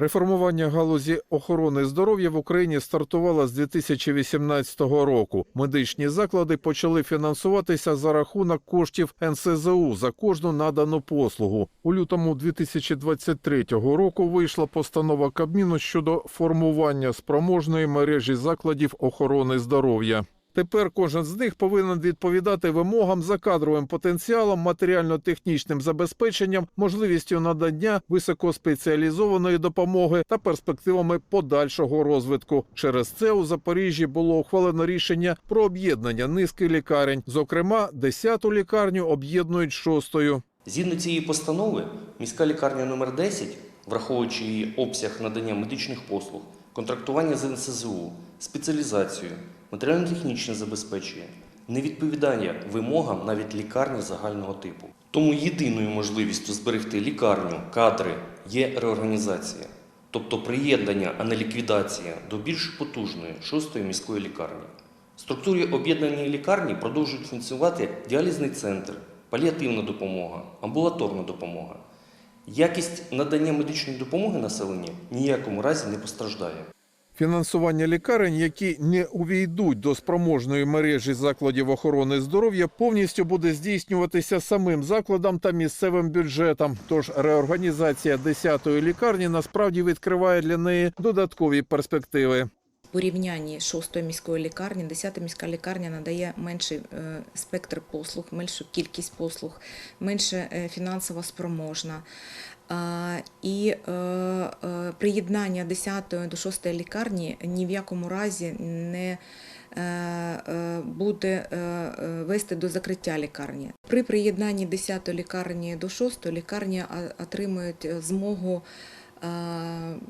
Реформування галузі охорони здоров'я в Україні стартувало з 2018 року. Медичні заклади почали фінансуватися за рахунок коштів НСЗУ за кожну надану послугу. У лютому 2023 року вийшла постанова Кабміну щодо формування спроможної мережі закладів охорони здоров'я. Тепер кожен з них повинен відповідати вимогам за кадровим потенціалом, матеріально-технічним забезпеченням, можливістю надання високоспеціалізованої допомоги та перспективами подальшого розвитку. Через це у Запоріжжі було ухвалено рішення про об'єднання низки лікарень. Зокрема, 10-ту лікарню об'єднують шостою. Згідно цієї постанови, міська лікарня номер 10, враховуючи її обсяг надання медичних послуг, контрактування з НСЗУ, спеціалізацію, матеріально-технічне забезпечення, не відповідає вимогам навіть лікарні загального типу. Тому єдиною можливістю зберегти лікарню, кадри є реорганізація, тобто приєднання, а не ліквідація до більш потужної шостої міської лікарні. В структурі об'єднаної лікарні продовжують функціонувати діалізний центр, паліативна допомога, амбулаторна допомога. Якість надання медичної допомоги населенню ніякому разі не постраждає. Фінансування лікарень, які не увійдуть до спроможної мережі закладів охорони здоров'я, повністю буде здійснюватися самим закладом та місцевим бюджетом. Тож реорганізація 10-ї лікарні насправді відкриває для неї додаткові перспективи. Порівнянні з 6 міської лікарні, 10 міська лікарня надає менший е, спектр послуг, меншу кількість послуг, менше е, фінансово спроможна. І е, приєднання 10 до 6 лікарні ні в якому разі не буде вести до закриття лікарні. При приєднанні 10 лікарні до 6 лікарня а- отримують змогу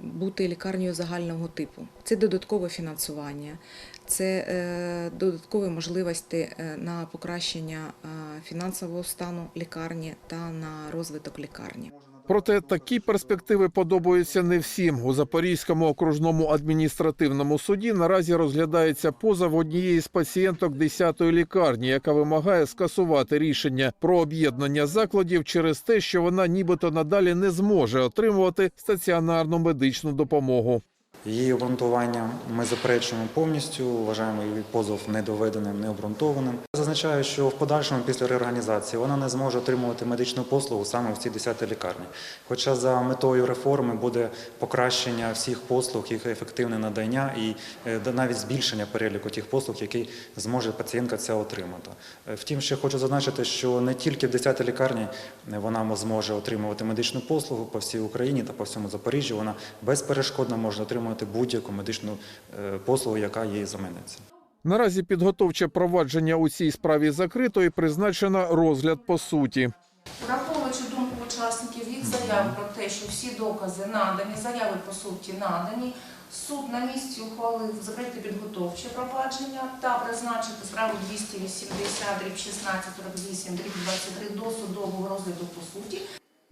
бути лікарнею загального типу. Це додаткове фінансування, це е, додаткові можливості е, на покращення е, фінансового стану лікарні та на розвиток лікарні. Проте такі перспективи подобаються не всім. У Запорізькому окружному адміністративному суді наразі розглядається позов однієї з пацієнток 10-ї лікарні, яка вимагає скасувати рішення про об'єднання закладів через те, що вона нібито надалі не зможе отримувати стаціонарну медичну допомогу. Її обґрунтування ми заперечуємо повністю, вважаємо її позов недоведеним, необґрунтованим. Зазначаю, що в подальшому після реорганізації вона не зможе отримувати медичну послугу саме в цій 10 лікарні. Хоча за метою реформи буде покращення всіх послуг, їх ефективне надання і е, навіть збільшення переліку тих послуг, які зможе пацієнтка це отримати. Е, Втім, ще хочу зазначити, що не тільки в 10 лікарні е, вона зможе отримувати медичну послугу по всій Україні та по всьому Запоріжжю. Вона безперешкодно може отримувати будь-яку медичну е, послугу, яка їй заманеться. Наразі підготовче провадження у цій справі закрито і призначено розгляд по суті. Враховуючи думку учасників, їх заяви про те, що всі докази надані, заяви по суті надані, суд на місці ухвалив закрити підготовче провадження та призначити справу 280 дріб 16 48 дріб 23 до судового розгляду по суті.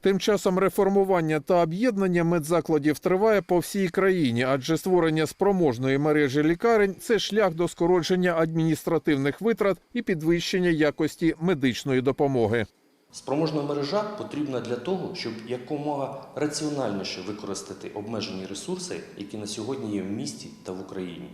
Тим часом реформування та об'єднання медзакладів триває по всій країні, адже створення спроможної мережі лікарень це шлях до скорочення адміністративних витрат і підвищення якості медичної допомоги. Спроможна мережа потрібна для того, щоб якомога раціональніше використати обмежені ресурси, які на сьогодні є в місті та в Україні.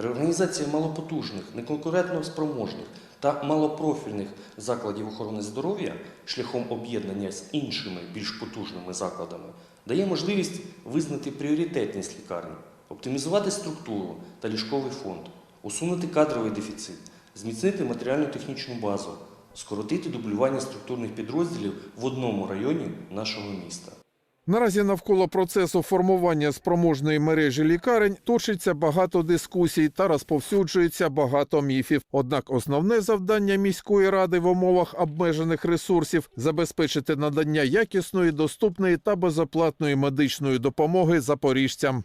Реорганізація малопотужних, неконкурентно спроможних та малопрофільних закладів охорони здоров'я шляхом об'єднання з іншими більш потужними закладами дає можливість визнати пріоритетність лікарні, оптимізувати структуру та ліжковий фонд, усунути кадровий дефіцит, зміцнити матеріально-технічну базу, скоротити дублювання структурних підрозділів в одному районі нашого міста. Наразі навколо процесу формування спроможної мережі лікарень точиться багато дискусій та розповсюджується багато міфів. Однак основне завдання міської ради в умовах обмежених ресурсів забезпечити надання якісної, доступної та безоплатної медичної допомоги запоріжцям.